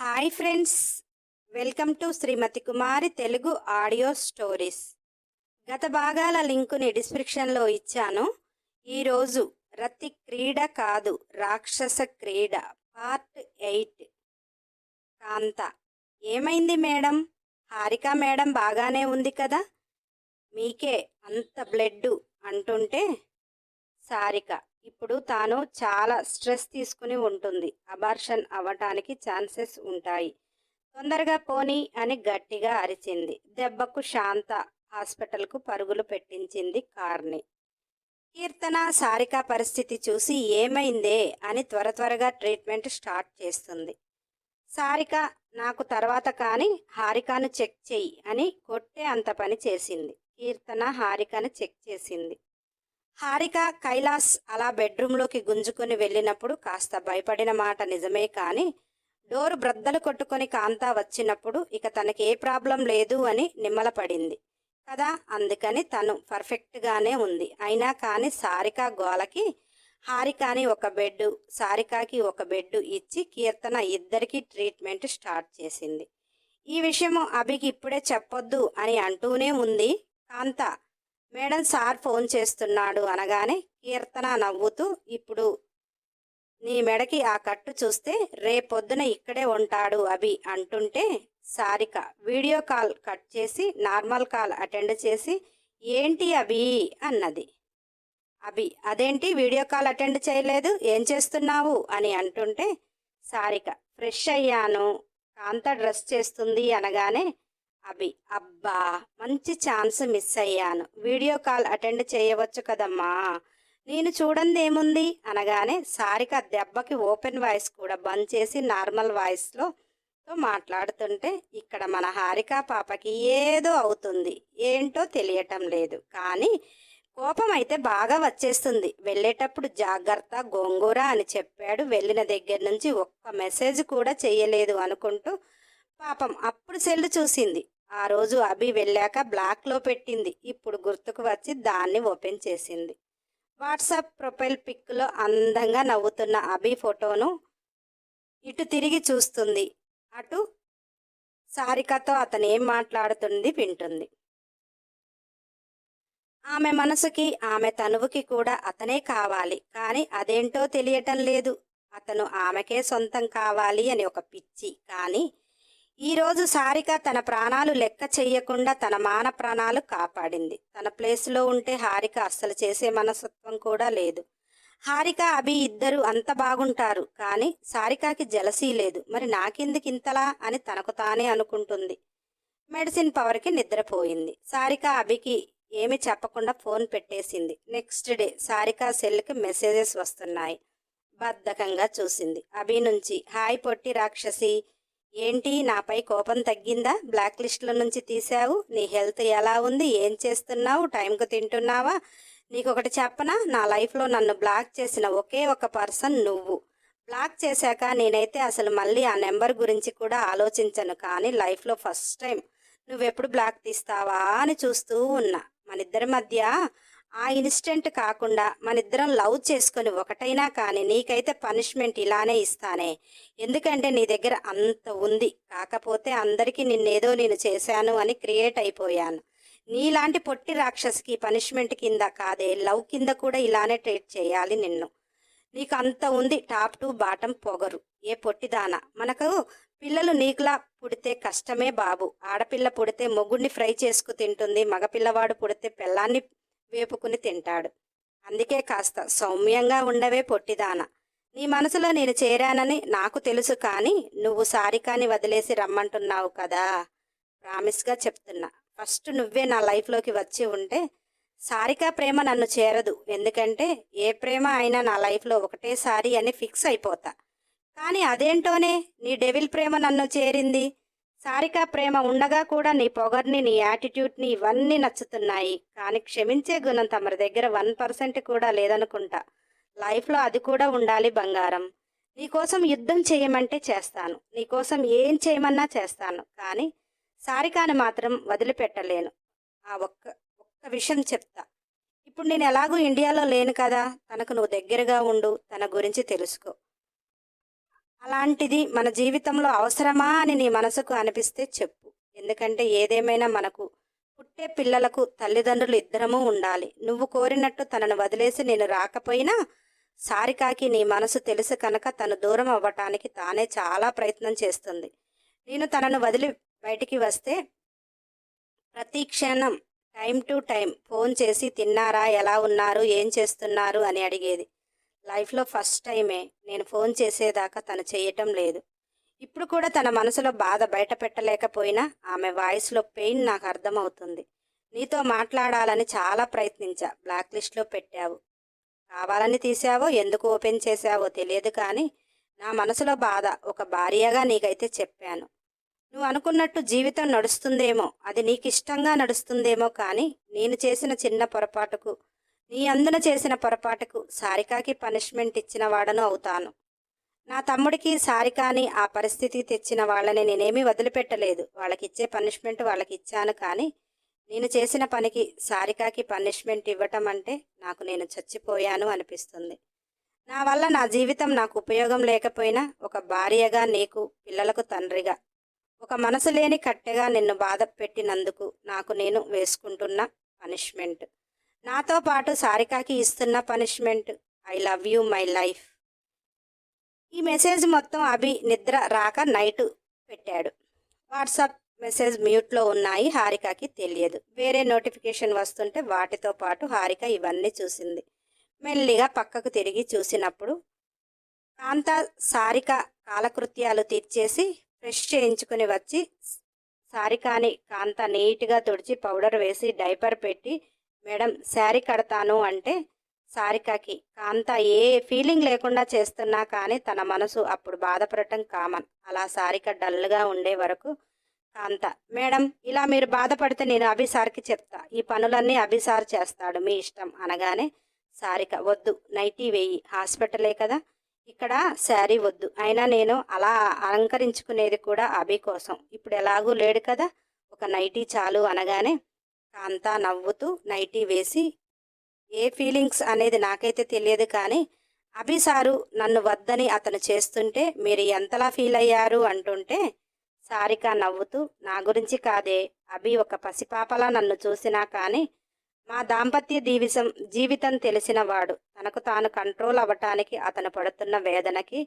Hi friends. Welcome to Srimathi Kumari Telugu audio stories. గత భాగాల లింకుని డిస్క్రిప్షన్లో ఇచ్చాను. ఈరోజు రతి క్రీడ కాదు రాక్షస క్రీడ పార్ట్ ఎయిట్. కాంత ఏమైంది మేడం? హారిక మేడం బాగానే ఉంది కదా? మీకే అంత బ్లడ్ అంటుంటే సారిక ఇప్పుడు తాను చాలా స్ట్రెస్ తీసుకుని ఉంటుంది. అబార్షన్ అవ్వటానికి ఛాన్సెస్ ఉంటాయి. తొందరగా పోనీ అని గట్టిగా అరిచింది. దెబ్బకు శాంత హాస్పిటల్కు పరుగులు పెట్టించింది కార్ని. కీర్తన సారిక పరిస్థితి చూసి ఏమైందే అని త్వర త్వరగా ట్రీట్మెంట్ స్టార్ట్ చేస్తుంది. సారిక నాకు తర్వాత కానీ హారికను చెక్ చెయ్యి అని కొట్టే అంత పని చేసింది. కీర్తన హారికను చెక్ చేసింది. హారిక కైలాస్ అలా బెడ్రూమ్లోకి గుంజుకొని వెళ్ళినప్పుడు కాస్త భయపడిన మాట నిజమే కానీ డోరు బ్రద్దలు కొట్టుకొని కాంత వచ్చినప్పుడు ఇక తనకి ఏ ప్రాబ్లం లేదు అని నిమ్మలపడింది. కదా అందుకని తను పర్ఫెక్ట్గానే ఉంది. అయినా కానీ సారిక గోలకి హారికాని ఒక బెడ్ సారికాకి ఒక బెడ్ ఇచ్చి కీర్తన ఇద్దరికి ట్రీట్మెంట్ స్టార్ట్ చేసింది. ఈ విషయము అభికి ఇప్పుడే చెప్పొద్దు అని అంటూనే ఉంది కాంత. మేడం సార్ ఫోన్ చేస్తున్నాడు అనగానే కీర్తన నవ్వుతూ ఇప్పుడు నీ మెడకి ఆ కట్టు చూస్తే రేపొద్దున ఇక్కడే ఉంటాడు అభి అంటుంటే సారిక. వీడియో కాల్ కట్ చేసి నార్మల్ కాల్ అటెండ్ చేసి ఏంటి అభి? అన్నది. అభి అదేంటి వీడియో కాల్ అటెండ్ చేయలేదు? ఏం చేస్తున్నావు? అని అంటుంటే సారిక. ఫ్రెష్ అయ్యాను. కాంత డ్రెస్ చేస్తుంది అనగానే అభి. అబ్బా మంచి ఛాన్స్ మిస్ అయ్యాను. వీడియో కాల్ అటెండ్ చేయవచ్చు కదమ్మా. నేను చూడండి ఏముంది? అనగానే సారిక దెబ్బకి ఓపెన్ వాయిస్ కూడా బంద్ చేసి నార్మల్ వాయిస్లో తో మాట్లాడుతుంటే ఇక్కడ మన హారిక పాపకి ఏదో అవుతుంది. ఏంటో తెలియటం లేదు. కానీ కోపం అయితే బాగా వచ్చేస్తుంది. వెళ్ళేటప్పుడు జాగ్రత్త గోంగూర అని చెప్పాడు. వెళ్ళిన దగ్గర నుంచి ఒక్క మెసేజ్ కూడా చెయ్యలేదు అనుకుంటూ పాపం అప్పుడు సెల్ చూసింది. ఆ రోజు అభి వెళ్ళాక బ్లాక్లో పెట్టింది. ఇప్పుడు గుర్తుకు వచ్చి దాన్ని ఓపెన్ చేసింది. వాట్సాప్ ప్రొఫైల్ పిక్లో అందంగా నవ్వుతున్న అభి ఫోటోను ఇటు తిరిగి చూస్తుంది. అటు సారికతో అతను ఏం మాట్లాడుతుంది వింటుంది. ఆమె మనసుకి ఆమె తనువుకి కూడా అతనే కావాలి. కానీ అదేంటో తెలియటం లేదు. అతను ఆమెకే సొంతం కావాలి అని ఒక పిచ్చి. కానీ ఈరోజు సారిక తన ప్రాణాలు లెక్క చెయ్యకుండా తన మాన ప్రాణాలు కాపాడింది. తన ప్లేస్లో ఉంటే హారిక అస్సలు చేసే మనస్తత్వం కూడా లేదు. హారిక అభి ఇద్దరు అంత బాగుంటారు కానీ సారికకి జలసీ లేదు. మరి నాకెందుకు ఇంతలా అని తనకు తానే అనుకుంటుంది. మెడిసిన్ పవర్కి నిద్రపోయింది. సారిక అభికి ఏమి చెప్పకుండా ఫోన్ పెట్టేసింది. నెక్స్ట్ డే సారిక సెల్కి మెసేజెస్ వస్తున్నాయి. బద్ధకంగా చూసింది. అభి నుంచి హాయ్ పొట్టి రాక్షసి ఏంటి? నాపై కోపం తగ్గిందా? బ్లాక్ లిస్ట్లో నుంచి తీసావు నీ హెల్త్ ఎలా ఉంది? ఏం చేస్తున్నావు? టైంకు తింటున్నావా? నీకు ఒకటి చెప్పనా? నా లైఫ్లో నన్ను బ్లాక్ చేసిన ఒకే ఒక పర్సన్ నువ్వు. బ్లాక్ చేశాక నేనైతే అసలు మళ్ళీ ఆ నెంబర్ గురించి కూడా ఆలోచించను. కానీ లైఫ్లో ఫస్ట్ టైం నువ్వెప్పుడు బ్లాక్ తీస్తావా అని చూస్తూ ఉన్నా. మన ఇద్దరి మధ్య ఆ ఇన్స్టెంట్ కాకుండా మనిద్దరం లవ్ చేసుకొని ఒకటైనా కానీ నీకైతే పనిష్మెంట్ ఇలానే ఇస్తానే. ఎందుకంటే నీ దగ్గర అంత ఉంది. కాకపోతే అందరికీ నిన్నేదో నేను చేశాను అని క్రియేట్ అయిపోయాను. నీలాంటి పొట్టి రాక్షసికి పనిష్మెంట్ కింద కాదే లవ్ కింద కూడా ఇలానే ట్రీట్ చేయాలి నిన్ను. నీకు అంత ఉంది టాప్ టు బాటం పొగరు. ఏ పొట్టిదాన? మనకు పిల్లలు నీకులా పుడితే కష్టమే బాబు. ఆడపిల్ల పుడితే మొగుడిని ఫ్రై చేసుకు తింటుంది మగపిల్లవాడు పుడితే పిల్లాన్ని వేపుకుని తింటాడు. అందుకే కాస్త సౌమ్యంగా ఉండవే పొట్టిదాన. నీ మనసులో నేను చేరానని నాకు తెలుసు కానీ నువ్వు సారికాని వదిలేసి రమ్మంటున్నావు కదా? ప్రామిస్గా చెప్తున్నా. ఫస్ట్ నువ్వే నా లైఫ్లోకి వచ్చి ఉంటే సారిక ప్రేమ నన్ను చేరదు. ఎందుకంటే ఏ ప్రేమ అయినా నా లైఫ్లో ఒకటేసారి అని ఫిక్స్ అయిపోతా. కానీ అదేంటోనే? నీ డెవిల్ ప్రేమ నన్ను చేరింది. సారిక ప్రేమ ఉండగా కూడా నీ పొగర్ని నీ యాటిట్యూడ్ని ఇవన్నీ నచ్చుతున్నాయి. కానీ క్షమించే గుణం తమరి దగ్గర వన్ పర్సెంట్ కూడా లేదనుకుంటా. లైఫ్లో అది కూడా ఉండాలి బంగారం. నీకోసం యుద్ధం చేయమంటే చేస్తాను. నీకోసం ఏం చేయమన్నా చేస్తాను. కానీ సారికాని మాత్రం వదిలిపెట్టలేను. ఆ ఒక్క ఒక్క విషయం చెప్తా. ఇప్పుడు నేను ఎలాగూ ఇండియాలో లేను కదా. తనకు నువ్వు దగ్గరగా ఉండు. తన గురించి తెలుసుకో. అలాంటిది మన జీవితంలో అవసరమా అని నీ మనసుకు అనిపిస్తే చెప్పు. ఎందుకంటే ఏదేమైనా మనకు పుట్టే పిల్లలకు తల్లిదండ్రులు ఇద్దరము ఉండాలి. నువ్వు కోరినట్టు తనను వదిలేసి నేను రాకపోయినా సారికాకి నీ మనసు తెలుసు కనుక తను దూరం అవ్వటానికి తానే చాలా ప్రయత్నం చేస్తుంది. నేను తనను వదిలి బయటికి వస్తే ప్రతి క్షణం టైం టు టైం ఫోన్ చేసి తిన్నారా? ఎలా ఉన్నారు? ఏం చేస్తున్నారు? అని అడిగేది. లైఫ్లో ఫస్ట్ టైమే నేను ఫోన్ చేసేదాకా తను చేయటం లేదు. ఇప్పుడు కూడా తన మనసులో బాధ బయట పెట్టలేకపోయినా ఆమె వాయిస్లో పెయిన్ నాకు అర్థమవుతుంది. నీతో మాట్లాడాలని చాలా ప్రయత్నించా బ్లాక్ లిస్ట్లో పెట్టావు. కావాలని తీసావో ఎందుకు ఓపెన్ చేశావో తెలియదు కానీ నా మనసులో బాధ ఒక భార్యగా నీకైతే చెప్పాను. నువ్వు అనుకున్నట్టు జీవితం నడుస్తుందేమో అది నీకు ఇష్టంగా నడుస్తుందేమో కానీ నేను చేసిన చిన్న పొరపాటుకు నీ అందున చేసిన పొరపాటుకు సారికాకి పనిష్మెంట్ ఇచ్చిన వాడను అవుతాను. నా తమ్ముడికి సారికాని ఆ పరిస్థితికి తెచ్చిన వాళ్ళని నేనేమీ వదిలిపెట్టలేదు. వాళ్ళకిచ్చే పనిష్మెంట్ వాళ్ళకి ఇచ్చాను కానీ నేను చేసిన పనికి సారికాకి పనిష్మెంట్ ఇవ్వటం అంటే నాకు నేను చచ్చిపోయాను అనిపిస్తుంది. నా వల్ల నా జీవితం నాకు ఉపయోగం లేకపోయినా ఒక భార్యగా నీకు పిల్లలకు తండ్రిగా ఒక మనసు లేని కట్టెగా నిన్ను బాధ పెట్టినందుకు నాకు నేను వేసుకుంటున్న పనిష్మెంట్. నాతో పాటు సారికాకి ఇస్తున్న punishment I love you my life. ఈ మెసేజ్ మొత్తం అభి నిద్ర రాక నైట్ పెట్టాడు. వాట్సాప్ మెసేజ్ మ్యూట్లో ఉన్నాయి హారికకి తెలియదు. వేరే నోటిఫికేషన్ వస్తుంటే వాటితో పాటు హారిక ఇవన్నీ చూసింది. మెల్లిగా పక్కకు తిరిగి చూసినప్పుడు కాంత సారిక కాలకృత్యాలు తీర్చేసి ఫ్రెష్ చేయించుకుని వచ్చి సారికాని కాంత నీట్గా తుడిచి పౌడర్ వేసి డైపర్ పెట్టి మేడం శారీ కడతాను అంటే సారికకి. కాంత ఏ ఫీలింగ్ లేకుండా చేస్తున్నా కానీ తన మనసు అప్పుడు బాధపడటం కామన్. అలా సారిక డల్గా ఉండే వరకు కాంత. మేడం ఇలా మీరు బాధపడితే నేను అభిసార్కి చెప్తా. ఈ పనులన్నీ అభిసార్ చేస్తాడు మీ ఇష్టం అనగానే సారిక వద్దు నైటీ వేయి హాస్పిటలే కదా. ఇక్కడ శారీ వద్దు. అయినా నేను అలా అలంకరించుకునేది కూడా అభి కోసం. ఇప్పుడు ఎలాగూ లేడు కదా ఒక నైటీ చాలు అనగానే కాంతా నవ్వుతూ నైటీ వేసి ఏ ఫీలింగ్స్ అనేది నాకైతే తెలియదు కానీ అభి సారు నన్ను వద్దని అతను చేస్తుంటే మీరు ఎంతలా ఫీల్ అయ్యారు? అంటుంటే సారిక నవ్వుతూ నా గురించి కాదే. అభి ఒక పసిపాపలా నన్ను చూసినా కానీ మా దాంపత్య దీవిసం జీవితం తెలిసినవాడు. తనకు తాను కంట్రోల్ అవ్వటానికి అతను పడుతున్న వేదనకి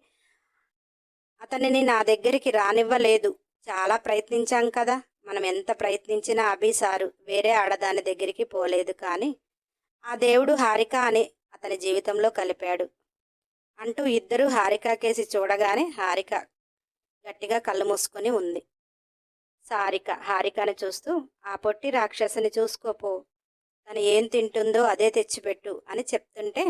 అతనిని నా దగ్గరికి రానివ్వలేదు. చాలా ప్రయత్నించాం కదా. మనం ఎంత ప్రయత్నించినా అభి సారు వేరే ఆడదాని దగ్గరికి పోలేదు కానీ ఆ దేవుడు హారిక అని అతని జీవితంలో కలిపాడు. అంటూ ఇద్దరు హారిక కేసి చూడగానే హారిక గట్టిగా కళ్ళు మూసుకొని ఉంది. సారిక హారికని చూస్తూ ఆ పొట్టి రాక్షసుని చూసుకోపో. తను ఏం తింటుందో అదే తెచ్చిపెట్టు అని చెప్తుంటే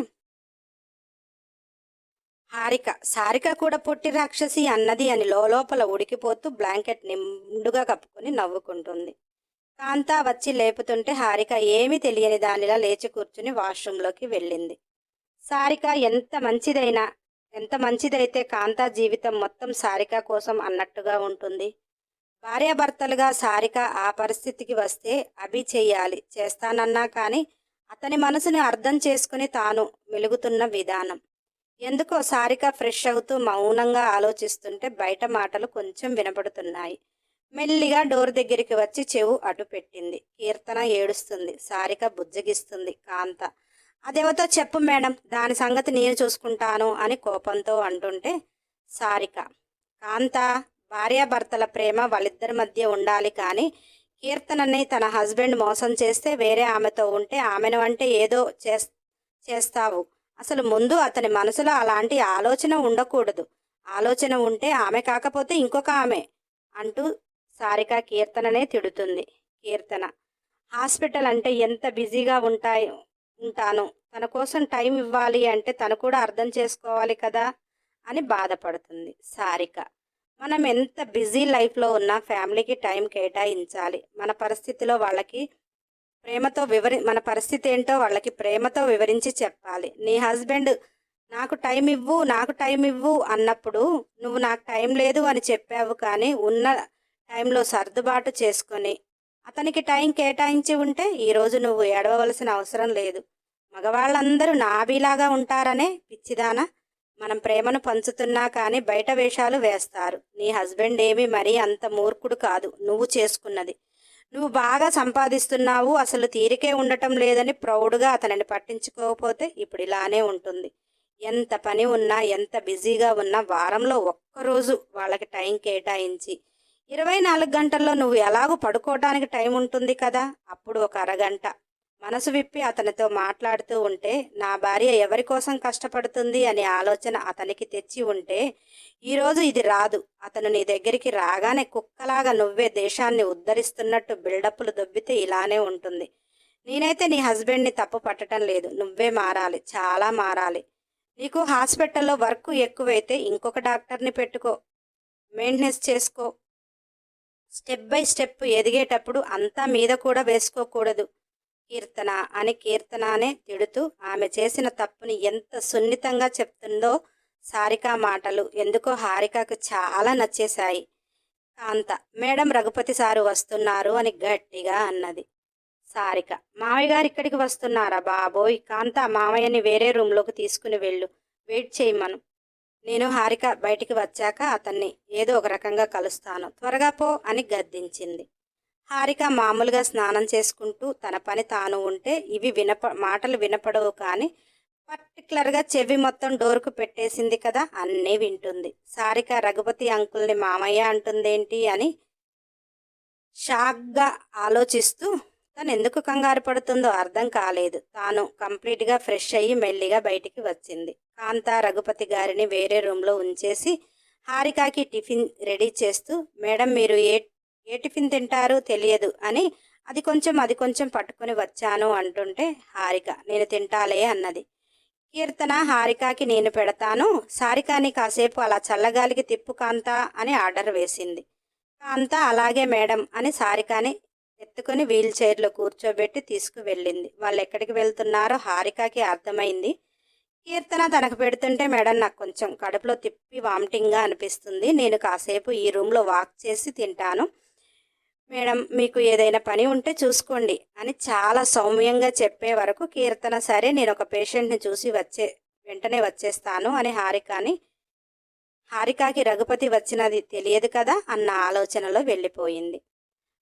హారిక. సారిక కూడా పొట్టి రాక్షసి అన్నది అని లోపల ఉడికిపోతూ బ్లాంకెట్ నిండుగా కప్పుకొని నవ్వుకుంటుంది. కాంతా వచ్చి లేపుతుంటే హారిక ఏమీ తెలియని దానిలా లేచి కూర్చుని వాష్రూంలోకి వెళ్ళింది. సారిక ఎంత మంచిదైనా ఎంత మంచిదైతే కాంతా జీవితం మొత్తం సారిక కోసం అన్నట్టుగా ఉంటుంది. భార్యాభర్తలుగా సారిక ఆ పరిస్థితికి వస్తే అభి చెయ్యాలి చేస్తానన్నా కానీ అతని మనసుని అర్థం చేసుకుని తాను మెలుగుతున్న విధానం. ఎందుకో సారిక ఫ్రెష్ అవుతూ మౌనంగా ఆలోచిస్తుంటే బయట మాటలు కొంచెం వినపడుతున్నాయి. మెల్లిగా డోర్ దగ్గరికి వచ్చి చెవు అటు పెట్టింది. కీర్తన ఏడుస్తుంది. సారిక బుజ్జగిస్తుంది. కాంత అదేవతో చెప్పు మేడం దాని సంగతి నేను చూసుకుంటాను అని కోపంతో అంటుంటే సారిక కాంత భార్యాభర్తల ప్రేమ వాళ్ళిద్దరి మధ్య ఉండాలి కానీ కీర్తనని తన హస్బెండ్ మోసం చేస్తే వేరే ఆమెతో ఉంటే ఆమెను అంటే ఏదో చేస్తావు. అసలు ముందు అతని మనసులో అలాంటి ఆలోచన ఉండకూడదు. ఆలోచన ఉంటే ఆమె కాకపోతే ఇంకొక ఆమె అంటూ సారిక కీర్తననే తిడుతుంది. కీర్తన. హాస్పిటల్ అంటే ఎంత బిజీగా ఉంటాయి ఉంటాను. తన కోసం టైం ఇవ్వాలి అంటే తను కూడా అర్థం చేసుకోవాలి కదా అని బాధపడుతుంది సారిక. మనం ఎంత బిజీ లైఫ్లో ఉన్నా ఫ్యామిలీకి టైం కేటాయించాలి. మన పరిస్థితిలో వాళ్ళకి ప్రేమతో వివరి మన పరిస్థితి ఏంటో వాళ్ళకి ప్రేమతో వివరించి చెప్పాలి. నీ హస్బెండ్ నాకు టైం ఇవ్వు నాకు టైం ఇవ్వు అన్నప్పుడు నువ్వు నాకు టైం లేదు అని చెప్పావు కానీ ఉన్న టైంలో సర్దుబాటు చేసుకొని అతనికి టైం కేటాయించి ఉంటే ఈరోజు నువ్వు ఏడవలసిన అవసరం లేదు. మగవాళ్ళందరూ నాబీలాగా ఉంటారనే పిచ్చిదానా మనం ప్రేమను పంచుతున్నా కానీ బయట వేషాలు వేస్తారు. నీ హస్బెండ్ ఏమి మరీ అంత మూర్ఖుడు కాదు. నువ్వు చేసుకున్నది. నువ్వు బాగా సంపాదిస్తున్నావు అసలు తీరికే ఉండటం లేదని ప్రౌడ్గా అతనిని పట్టించుకోకపోతే ఇప్పుడు ఇలానే ఉంటుంది. ఎంత పని ఉన్నా ఎంత బిజీగా ఉన్నా వారంలో ఒక్కరోజు వాళ్ళకి టైం కేటాయించి ఇరవై నాలుగు గంటల్లో నువ్వు ఎలాగో పడుకోవడానికి టైం ఉంటుంది కదా అప్పుడు ఒక అరగంట. మనసు విప్పి అతనితో మాట్లాడుతూ ఉంటే నా భార్య ఎవరి కోసం కష్టపడుతుంది అనే ఆలోచన అతనికి తెచ్చి ఉంటే ఈరోజు ఇది రాదు. అతను నీ దగ్గరికి రాగానే కుక్కలాగా నువ్వే దేశాన్ని ఉద్ధరిస్తున్నట్టు బిల్డప్లు దొబ్బితే ఇలానే ఉంటుంది. నేనైతే నీ హస్బెండ్ని తప్పు పట్టడం లేదు. నువ్వే మారాలి. చాలా మారాలి. నీకు హాస్పిటల్లో వర్క్ ఎక్కువైతే ఇంకొక డాక్టర్ని పెట్టుకో. మెయింటెనెన్స్ చేసుకో. స్టెప్ బై స్టెప్ ఎదిగేటప్పుడు అంతా మీద కూడా వేసుకోకూడదు. కీర్తన అని కీర్తననే తిడుతూ ఆమె చేసిన తప్పుని ఎంత సున్నితంగా చెప్తుందో సారిక మాటలు ఎందుకో హారికకు చాలా నచ్చేశాయి. కాంత మేడం రఘుపతి సారు వస్తున్నారు అని గట్టిగా అన్నది. సారిక మామయ్య గారు ఇక్కడికి వస్తున్నారా బాబోయ్ కాంత మామయ్యని వేరే రూమ్లోకి తీసుకుని వెళ్ళు వెయిట్ చేయమను. నేను హారిక బయటికి వచ్చాక అతన్ని ఏదో ఒక రకంగా కలుస్తాను త్వరగా పో అని గద్దించింది. హారిక మామూలుగా స్నానం చేసుకుంటూ తన పని తాను ఉంటే ఇవి వినప మాటలు వినపడవు కానీ పర్టికులర్గా చెవి మొత్తం డోర్కు పెట్టేసింది కదా అన్నీ వింటుంది. సారిక రఘుపతి అంకుల్ని మామయ్య అంటుందేంటి అని షాక్గా ఆలోచిస్తూ తను ఎందుకు కంగారు పడుతుందో అర్థం కాలేదు. తాను కంప్లీట్గా ఫ్రెష్ అయ్యి మెల్లిగా బయటికి వచ్చింది. కాంత రఘుపతి గారిని వేరే రూమ్లో ఉంచేసి హారికాకి టిఫిన్ రెడీ చేస్తూ మేడం మీరు ఏ ఏ టిఫిన్ తింటారు తెలియదు అని అది కొంచెం అది కొంచెం పట్టుకొని వచ్చాను అంటుంటే హారిక నేను తింటాలే అన్నది. కీర్తన హారికకి నేను పెడతాను. సారికాని కాసేపు అలా చల్లగాలికి తిప్పు కాంత అని ఆర్డర్ వేసింది. కాంత అలాగే మేడం అని సారికాని ఎత్తుకొని వీల్ చైర్లో కూర్చోబెట్టి తీసుకువెళ్ళింది. వాళ్ళు ఎక్కడికి వెళ్తున్నారో హారికకి అర్థమైంది. కీర్తన తనకు పెడుతుంటే మేడం నాకు కొంచెం కడుపులో తిప్పి వామిటింగ్గా అనిపిస్తుంది. నేను కాసేపు ఈ రూమ్లో వాక్ చేసి తింటాను. మేడం మీకు ఏదైనా పని ఉంటే చూసుకోండి అని చాలా సౌమ్యంగా చెప్పే వరకు కీర్తన సరే నేను ఒక పేషెంట్ని చూసి వచ్చే వెంటనే వచ్చేస్తాను అని హారికాని హారికాకి రఘుపతి వచ్చినది తెలియదు కదా అన్న ఆలోచనలో వెళ్ళిపోయింది.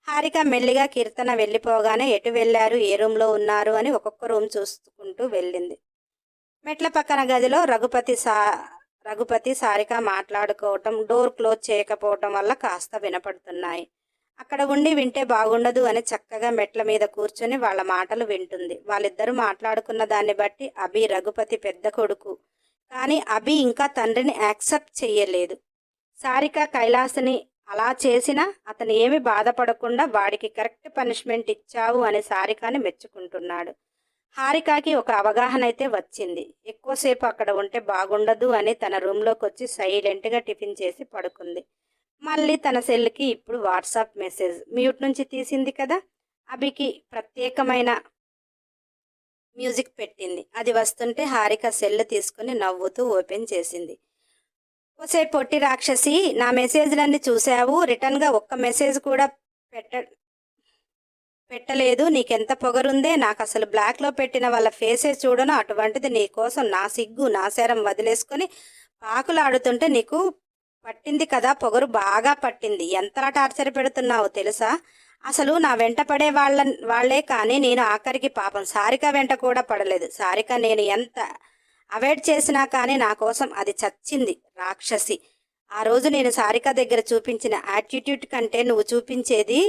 హారిక మెల్లిగా కీర్తన వెళ్ళిపోగానే ఎటు వెళ్ళారు ఏ రూమ్లో ఉన్నారు అని ఒక్కొక్క రూమ్ చూసుకుంటూ వెళ్ళింది. మెట్ల పక్కన గదిలో రఘుపతి సా రఘుపతి సారిక మాట్లాడుకోవటం డోర్ క్లోజ్ చేయకపోవటం వల్ల కాస్త వినపడుతున్నాయి. అక్కడ ఉండి వింటే బాగుండదు అని చక్కగా మెట్ల మీద కూర్చొని వాళ్ళ మాటలు వింటుంది. వాళ్ళిద్దరూ మాట్లాడుకున్న దాన్ని బట్టి అభి రఘుపతి పెద్ద కొడుకు. కానీ అభి ఇంకా తండ్రిని యాక్సెప్ట్ చేయలేదు సారిక కైలాసని అలా చేసినా అతను ఏమి బాధపడకుండా వాడికి కరెక్ట్ పనిష్మెంట్ ఇచ్చావు అని సారికాని మెచ్చుకుంటున్నాడు. హారికాకి ఒక అవగాహన అయితే వచ్చింది. ఎక్కువసేపు అక్కడ ఉంటే బాగుండదు అని తన రూమ్లోకి వచ్చి సైలెంట్గా టిఫిన్ చేసి పడుకుంది. మళ్ళీ తన సెల్కి ఇప్పుడు వాట్సాప్ మెసేజ్. మ్యూట్ నుంచి తీసింది కదా అభికి ప్రత్యేకమైన మ్యూజిక్ పెట్టింది. అది వస్తుంటే హారిక సెల్ తీసుకుని నవ్వుతూ ఓపెన్ చేసింది. ఓసే పొట్టి రాక్షసి నా మెసేజ్లన్నీ చూసావు? రిటర్న్గా ఒక్క మెసేజ్ కూడా పెట్ట పెట్టలేదు. నీకెంత పొగరుందే? నాకు అసలు బ్లాక్లో పెట్టిన వాళ్ళ ఫేసే చూడను. అటువంటిది నీ కోసం నా సిగ్గు నా శరం వదిలేసుకొని పాకులాడుతుంటే నీకు పట్టింది కదా పొగరు బాగా పట్టింది. ఎంతలా టార్చర్ పెడుతున్నావు తెలుసా? అసలు నా వెంట పడే వాళ్ళ వాళ్ళే కానీ నేను ఆఖరికి పాపం. సారిక వెంట కూడా పడలేదు. సారిక నేను ఎంత అవాయిడ్ చేసినా కానీ నా కోసం అది చచ్చింది రాక్షసి. ఆ రోజు నేను సారిక దగ్గర చూపించిన యాటిట్యూడ్ కంటే నువ్వు చూపించేది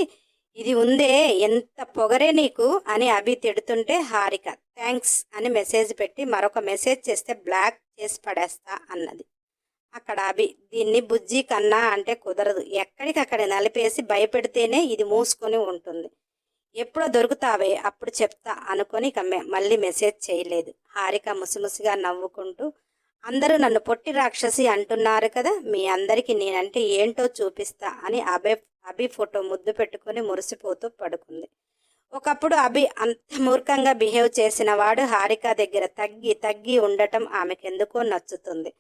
ఇది ఉందే ఎంత పొగరే నీకు అని అభి తిడుతుంటే హారిక థ్యాంక్స్ అని మెసేజ్ పెట్టి మరొక మెసేజ్ చేస్తే బ్లాక్ చేసి పడేస్తా అన్నది. అక్కడ అభి దీన్ని బుజ్జి కన్నా అంటే కుదరదు. ఎక్కడికక్కడ నలిపేసి భయపెడితేనే ఇది మూసుకొని ఉంటుంది. ఎప్పుడో దొరుకుతావే అప్పుడు చెప్తా అనుకొని కమ్మె మళ్ళీ మెసేజ్ చేయలేదు. హారిక ముసిముసిగా నవ్వుకుంటూ అందరూ నన్ను పొట్టి రాక్షసి అంటున్నారు కదా మీ అందరికీ నేనంటే ఏంటో చూపిస్తా అని అభి అభి ఫోటో ముద్దు పెట్టుకొని మురిసిపోతూ పడుకుంది. ఒకప్పుడు అభి అంత మూర్ఖంగా బిహేవ్ చేసిన వాడు హారిక దగ్గర తగ్గి తగ్గి ఉండటం ఆమెకెందుకో నచ్చుతుంది.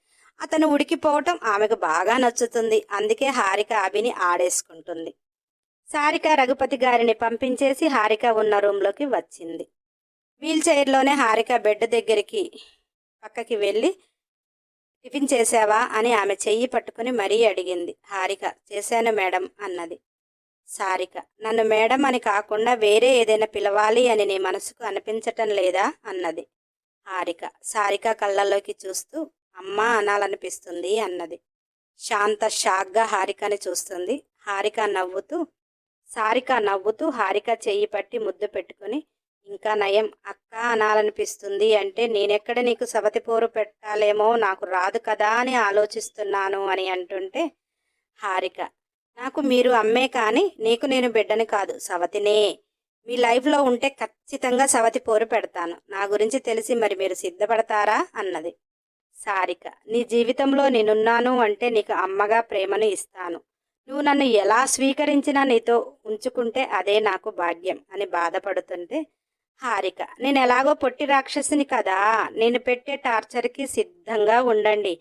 అతను ఉడికిపోవటం ఆమెకు బాగా నచ్చుతుంది. అందుకే హారిక అభిని ఆడేసుకుంటుంది. సారిక రఘుపతి గారిని పంపించేసి హారిక ఉన్న రూమ్లోకి వచ్చింది. వీల్ చైర్లోనే హారిక బెడ్ దగ్గరికి పక్కకి వెళ్ళి టిఫిన్ చేశావా? అని ఆమె చెయ్యి పట్టుకుని మరీ అడిగింది. హారిక చేశాను మేడం అన్నది. సారిక నన్ను మేడం అని కాకుండా వేరే ఏదైనా పిలవాలి అని నీ మనసుకు అనిపించటం లేదా? అన్నది. హారిక సారిక కళ్ళల్లోకి చూస్తూ అమ్మ అనాలనిపిస్తుంది అన్నది. శాంత షాక్గా హారికని చూస్తుంది. హారిక నవ్వుతూ సారిక నవ్వుతూ హారిక చెయ్యి పట్టి ముద్దు పెట్టుకుని ఇంకా నయం అక్క అనాలనిపిస్తుంది అంటే నేనెక్కడ నీకు సవతి పోరు పెట్టాలేమో నాకు రాదు కదా అని ఆలోచిస్తున్నాను అని అంటుంటే హారిక నాకు మీరు అమ్మే కానీ నీకు నేను బిడ్డని కాదు సవతినే. మీ లైఫ్లో ఉంటే ఖచ్చితంగా సవతి పోరు పెడతాను. నా గురించి తెలిసి మరి మీరు సిద్ధపడతారా? అన్నది. సారిక నీ జీవితంలో నేనున్నాను అంటే నీకు అమ్మగా ప్రేమను ఇస్తాను. నువ్వు నన్ను ఎలా స్వీకరించినా నీతో ఉంచుకుంటే అదే నాకు భాగ్యం అని బాధపడుతుంటే హారిక నేను ఎలాగో పొట్టి రాక్షసిని కదా నేను పెట్టే టార్చర్కి సిద్ధంగా ఉండండి.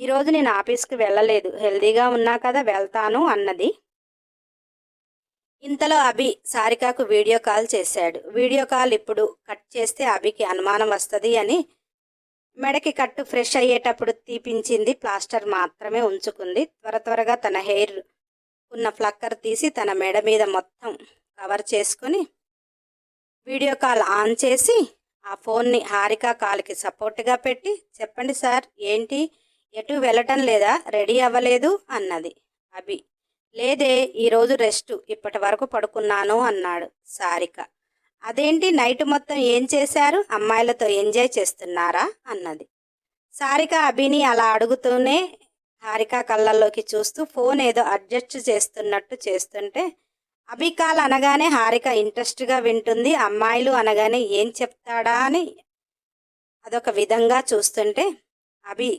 ఈరోజు నేను ఆఫీస్కి వెళ్ళలేదు. హెల్దీగా ఉన్నా కదా వెళ్తాను అన్నది. ఇంతలో అభి సారికాకు వీడియో కాల్ చేశాడు. వీడియో కాల్ ఇప్పుడు కట్ చేస్తే అభికి అనుమానం వస్తుంది అని మెడకి కట్టు ఫ్రెష్ అయ్యేటప్పుడు తీపించింది. ప్లాస్టర్ మాత్రమే ఉంచుకుంది. త్వర త్వరగా తన హెయిర్ ఉన్న ఫ్లక్కర్ తీసి తన మెడ మీద మొత్తం కవర్ చేసుకొని వీడియో కాల్ ఆన్ చేసి ఆ ఫోన్ని హారిక కాల్కి సపోర్ట్గా పెట్టి చెప్పండి సార్ ఏంటి? ఎటు వెళ్ళటం లేదా? రెడీ అవ్వలేదు? అన్నది. అభి లేదే ఈరోజు రెస్ట్ ఇప్పటి వరకు పడుకున్నాను అన్నాడు సారిక. అదేంటి నైట్ మొత్తం ఏం చేశారు? అమ్మాయిలతో ఎంజాయ్ చేస్తున్నారా? అన్నది. సారిక అభిని అలా అడుగుతూనే హారిక కళ్ళల్లోకి చూస్తూ ఫోన్ ఏదో అడ్జస్ట్ చేస్తున్నట్టు చేస్తుంటే అభికాల్ అనగానే హారిక ఇంట్రెస్ట్గా వింటుంది. అమ్మాయిలు అనగానే ఏం చెప్తాడా అని అదొక విధంగా చూస్తుంటే అభి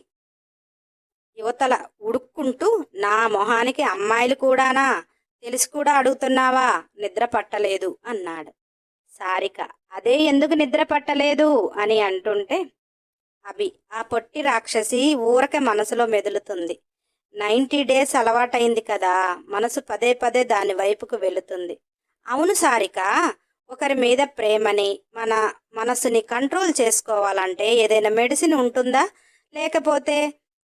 యువతల ఉడుక్కుంటూ నా మొహానికి అమ్మాయిలు కూడానా? తెలిసి కూడా అడుగుతున్నావా? నిద్ర పట్టలేదు అన్నాడు. సారిక. అదే ఎందుకు నిద్ర పట్టలేదు? అని అంటుంటే అభి ఆ పొట్టి రాక్షసి ఊరకే మనసులో మెదులుతుంది. నైంటీ డేస్ అలవాటైంది కదా మనసు పదే పదే దాని వైపుకు వెళుతుంది. అవును సారిక ఒకరి మీద ప్రేమని మన మనసుని కంట్రోల్ చేసుకోవాలంటే ఏదైనా మెడిసిన్ ఉంటుందా? లేకపోతే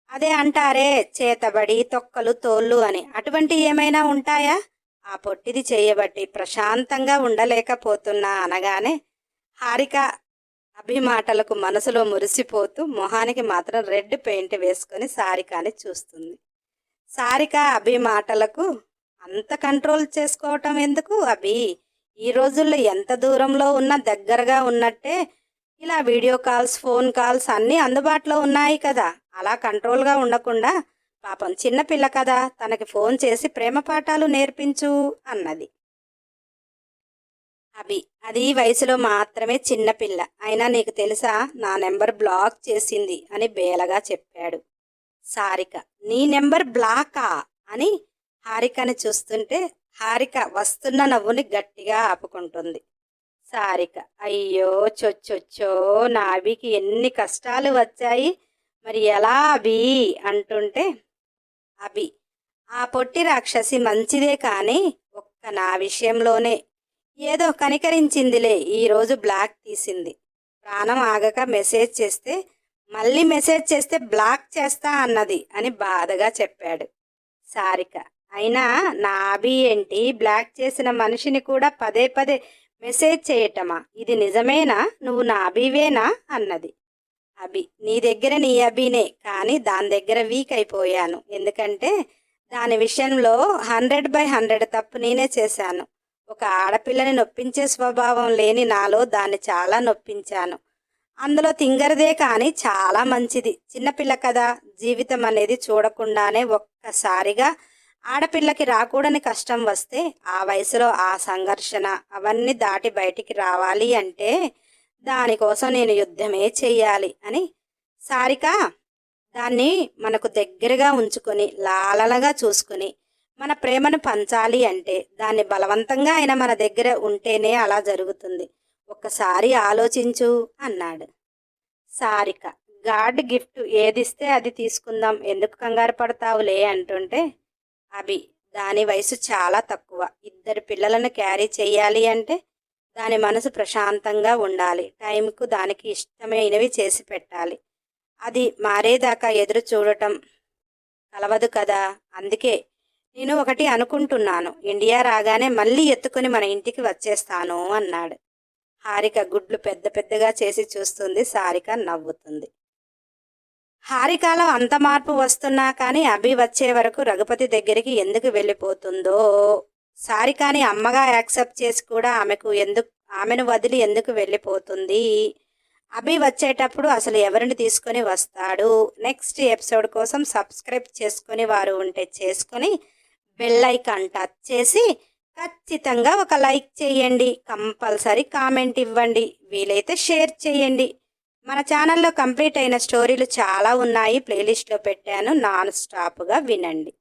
అదే అంటారే చేతబడి తొక్కలు తోళ్ళు అని. అటువంటి ఏమైనా ఉంటాయా? ఆ పొట్టిది చేయబట్టి ప్రశాంతంగా ఉండలేకపోతున్నా అనగానే హారిక అభిమాటలకు మనసులో మురిసిపోతూ మొహానికి మాత్రం రెడ్ పెయింట్ వేసుకొని సారికాని చూస్తుంది. సారిక అభిమాటలకు అంత కంట్రోల్ చేసుకోవటం ఎందుకు అభి? ఈ రోజుల్లో ఎంత దూరంలో ఉన్నా దగ్గరగా ఉన్నట్టే ఇలా వీడియో కాల్స్ ఫోన్ కాల్స్ అన్నీ అందుబాటులో ఉన్నాయి కదా. అలా కంట్రోల్గా ఉండకుండా పాపం చిన్నపిల్ల కదా తనకి ఫోన్ చేసి ప్రేమ పాఠాలు నేర్పించు అన్నది. అభి అది వయసులో మాత్రమే చిన్నపిల్ల అయినా నీకు తెలుసా నా నెంబర్ బ్లాక్ చేసింది అని బేలగా చెప్పాడు. సారిక నీ నెంబర్ బ్లాకా అని హారికని చూస్తుంటే హారిక వస్తున్న నవ్వుని గట్టిగా ఆపుకుంటుంది. సారిక అయ్యో చొచ్చొచ్చో నా అభికి ఎన్ని కష్టాలు వచ్చాయి మరి ఎలా అభి? అంటుంటే అభి. ఆ పొట్టి రాక్షసి మంచిదే కానీ ఒక్క నా విషయంలోనే. ఏదో కనికరించిందిలే ఈరోజు బ్లాక్ తీసింది. ప్రాణం ఆగక మెసేజ్ చేస్తే మళ్ళీ మెసేజ్ చేస్తే బ్లాక్ చేస్తా అన్నది అని బాధగా చెప్పాడు. సారిక. అయినా నా అభి ఏంటి? బ్లాక్ చేసిన మనిషిని కూడా పదే పదే మెసేజ్ చేయటమా? ఇది నిజమేనా? నువ్వు నా అభివేనా? అన్నది. అభి నీ దగ్గర నీ అభినే కానీ దాని దగ్గర వీక్ అయిపోయాను. ఎందుకంటే దాని విషయంలో హండ్రెడ్ బై హండ్రెడ్ తప్పు నేనే చేశాను. ఒక ఆడపిల్లని నొప్పించే స్వభావం లేని నాలో దాన్ని చాలా నొప్పించాను. అందులో తింగరదే కానీ చాలా మంచిది. చిన్నపిల్ల కదా జీవితం అనేది చూడకుండానే ఒక్కసారిగా ఆడపిల్లకి రాకూడని కష్టం వస్తే ఆ వయసులో ఆ సంఘర్షణ అవన్నీ దాటి బయటికి రావాలి అంటే దానికోసం నేను యుద్ధమే చెయ్యాలి అని సారిక దాన్ని మనకు దగ్గరగా ఉంచుకొని లాలనగా చూసుకుని మన ప్రేమను పంచాలి అంటే దాన్ని బలవంతంగా ఆయన మన దగ్గర ఉంటేనే అలా జరుగుతుంది. ఒక్కసారి ఆలోచించు అన్నాడు. సారిక గాడ్ గిఫ్ట్ ఏదిస్తే అది తీసుకుందాం. ఎందుకు కంగారు పడతావులే అంటుంటే అభి దాని వయసు చాలా తక్కువ. ఇద్దరు పిల్లలను క్యారీ చేయాలి అంటే దాని మనసు ప్రశాంతంగా ఉండాలి. టైంకు దానికి ఇష్టమైనవి చేసి పెట్టాలి. అది మారేదాకా ఎదురు చూడటం కలవదు కదా? అందుకే నేను ఒకటి అనుకుంటున్నాను. ఇండియా రాగానే మళ్ళీ ఎత్తుకుని మన ఇంటికి వచ్చేస్తాను అన్నాడు. హారిక గుడ్లు పెద్ద పెద్దగా చేసి చూస్తుంది. సారిక నవ్వుతుంది. హారికలో అంత మార్పు వస్తున్నా కానీ అభి వచ్చే వరకు రఘుపతి దగ్గరికి ఎందుకు వెళ్ళిపోతుందో సారికాని అమ్మగా యాక్సెప్ట్ చేసి కూడా ఆమెకు ఎందుకు ఆమెను వదిలి ఎందుకు వెళ్ళిపోతుంది? అభి వచ్చేటప్పుడు అసలు ఎవరిని తీసుకొని వస్తాడు? నెక్స్ట్ ఎపిసోడ్ కోసం సబ్స్క్రైబ్ చేసుకొని వారు ఉంటే చేసుకొని బెల్ ఐకాన్ టచ్ చేసి ఖచ్చితంగా ఒక లైక్ చేయండి. కంపల్సరీ కామెంట్ ఇవ్వండి. వీలైతే షేర్ చేయండి. మన ఛానల్లో కంప్లీట్ అయిన స్టోరీలు చాలా ఉన్నాయి. ప్లేలిస్ట్లో పెట్టాను. నాన్ స్టాప్గా వినండి.